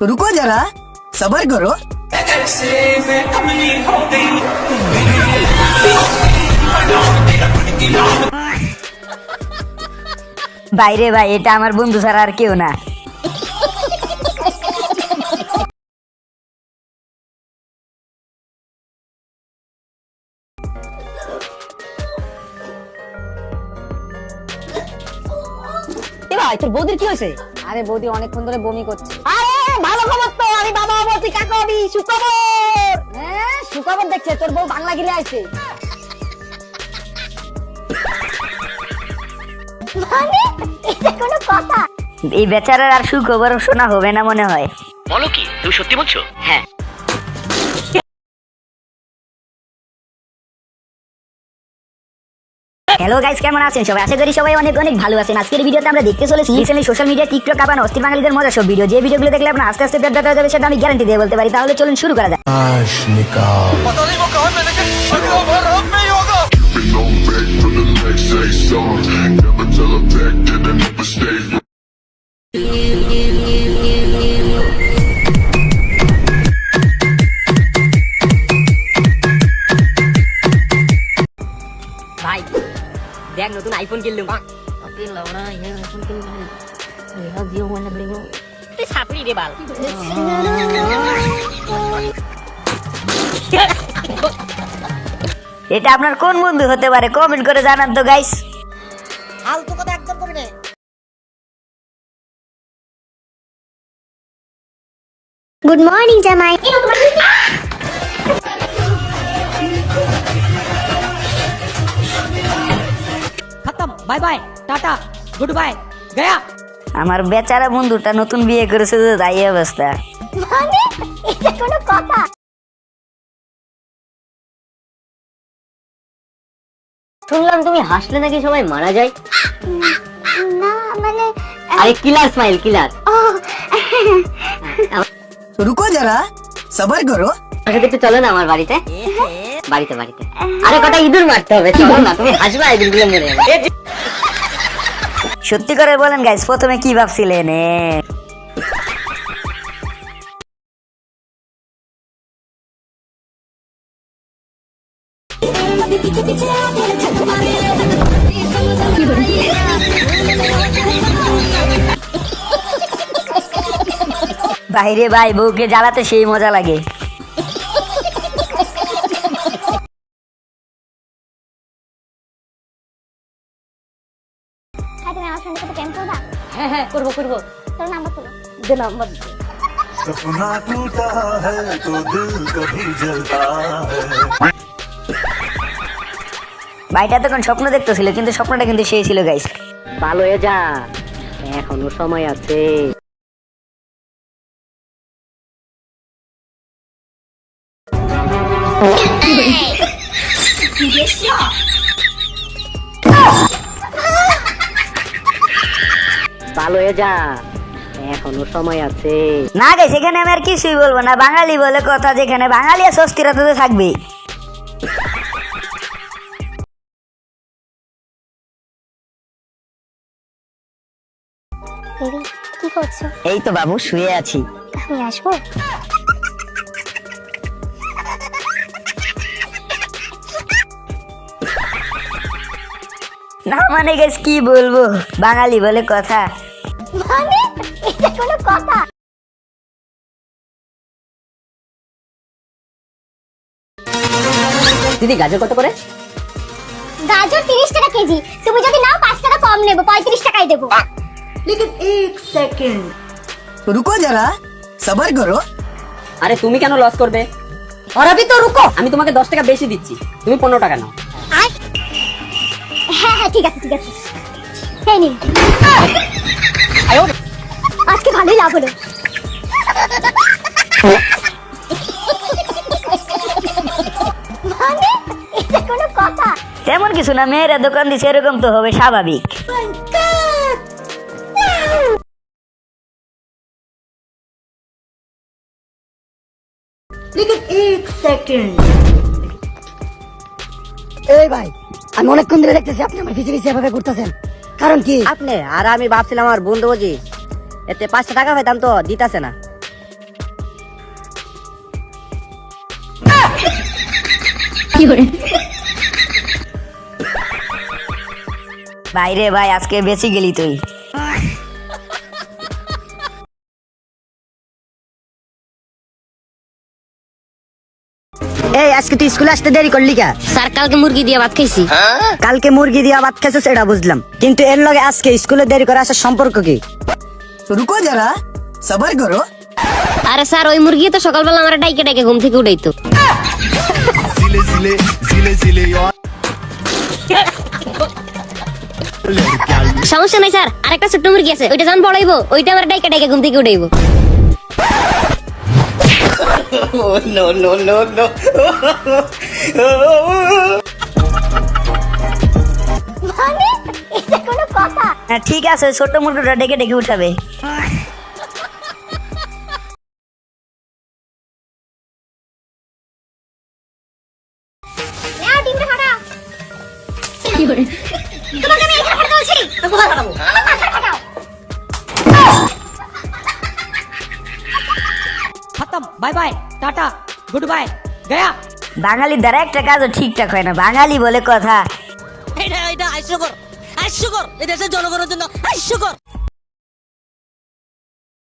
तो रुको जरा सबर करो বাইরে ভাই এটা আমার বন্ধু ছাড়া আর কেউ না ভাই তোর বৌদির কি হয়েছে? আরে বৌদি অনেকক্ষণ ধরে বমি করছে। আরে ভালো খবর তো। আমি বাবা বলছি কাকা আমি সুখবর। হ্যাঁ? সুখবর দেখছে তোর বউ বাংলা গিলে আইছে। মানে? এটা কোনো কথা? এই বেচারার আর সুখবর শোনা হবে না মনে হয়। বলো কি তুমি সত্যি বলছো? হ্যাঁ। হ্যালো গাইস কেমন আছেন? সবাই আশা করি সবাই অনেক অনেক ভালো আছেন। আজকের ভিডিওতে আমরা দেখতে চলেছি রিসেন্টলি সোশ্যাল মিডিয়া টিকটক আবার অস্থির বাঙালিদের মজা সব ভিডিও যে ভিডিওগুলো দেখলে আপনার আস্তে আস্তে পেট ব্যথা হয়ে যাবে সেটা আমি গ্যারান্টি দিয়ে বলতে পারি। তাহলে চলুন শুরু করা যাক। আশনিকা back for the next say song. নতুন আইফোন কিনলুম। তুই ছাপড়ি রে বাল। এটা আপনার কোন বন্ধু হতে পারে? কমেন্ট করে জানান তো গাইস ফালতু কথা একদম করবি না। গুড মর্নিং জামাই। Bye bye tata good bye Gaya আমার বেচারা বন্ধুটা নতুন বিয়ে করেছে তো তাই অবস্থা। মানে? এটা কোনো কথা? শুনলাম তুমি হাসলে নাকি সবাই মারা যায়। না মানে আরে কিলার স্মাইল কিলার রুকো যারা সবার করো। আচ্ছা, একটু চলো না আমার বাড়িতে। হ্যাঁ। বাড়িতে বাড়িতে। আরে কটা ইঁদুর মারতে হবে চলো না তুমি হাসবা ইঁদুরগুলো মেরে সত্যি করে বলেন গাইস প্রথমে কি ভাবছিলেন? বাইরে ভাই বউকে জ্বালাতে সেই মজা লাগে। হ্যাঁ হ্যাঁ করবো করবো তোর নাম্বার তোলো দে নাম্বার सपना टूटा है तो दिल कभी जलता है ভাইটা তখন স্বপ্ন দেখতেছিল কিন্তু স্বপ্নটা কিন্তু সেই ছিল গাইস ভালো হয়ে যা এখনো সময় আছে ভালো হয়ে যা। এখনও সময় আছে। না গাইস এখানে আমি আর কিছুই বলব না। বাঙালি বলে কথা যেখানে বাঙালি আর স্বস্তিরতা তো থাকবেই বেবি কি করছ? এই তো বাবু শুয়ে আছি। আমি আসব? না মানে গাইস কি বলব? বাঙালি বলে কথা। মানে এটা কোনো কথা দিদি গাজর কত করে গাজর তিরিশ টাকা কেজি তুমি যদি নাও পাঁচ টাকা কম নেবো পঁয়ত্রিশ টাকায় দেবো तो रुको जरा सबर करो আরে তুমি কেন লস করবে আর আবি তো রুকো আমি তোমাকে দশ টাকা বেশি দিচ্ছি তুমি পনেরো টাকা নাও আর হ্যাঁ হ্যাঁ ঠিক আছে ঠিক আছে নিন আজকে ভালোই লাভ হলো। মানে এটা কোনো কথা? তেমন কিছু না মেয়েরা দোকান দিচ্ছে এরকম তো হবে স্বাভাবিক। এই ভাই আমি অনেকক্ষণ ধরে দেখতেছি আপনি আমার পিছিয়ে পিছিয়ে এভাবে ঘুরতেছেন কারণ কি? আপনি আর আমি ভাবছিলাম আমার বন্ধু বুঝি এতে পাঁচশো টাকা পাইতাম তো দিতাছে না। বাইরে ভাই আজকে বেশি গেলি তুই। এই আজকে তুই স্কুলে আসতে দেরি করলি স্যার কালকে মুরগি দিয়ে ভাত খাইছি। হ্যাঁ? কালকে মুরগি দিয়ে ভাত খাইছো সেটা বুঝলাম। কিন্তু এর লগে আজকে স্কুলে দেরি করে আসার সম্পর্ক কি? রুকো যারা সবার করো। আরে স্যার ওই মুরগি তো সকালবেলা আমার ডাইকে ডাইকে ঘুম থেকে উঠাইতো। সমস্যা নাই স্যার। আরেকটা ছোট্ট মুরগি আছে ওইটা যেমন বড়াইবো ওইটা আমার ডাইকে ডাইকে ঘুম থেকে উঠাইবো। মানে এটা কোনো কথা? হ্যাঁ, ঠিক আছে ছোট মুরগিটা ডেকে ডেকে উঠাবে। তোমাকে আমি এখানে বলছি। খতম bye bye tata good bye Gaya বাঙালির দ্বারা একটা কাজও ঠিকঠাক হয় না। বাঙালি বলে কথা। এটা এটা আইসুকর হাস্যকর এদেশের জনগণের জন্য হাস্যকর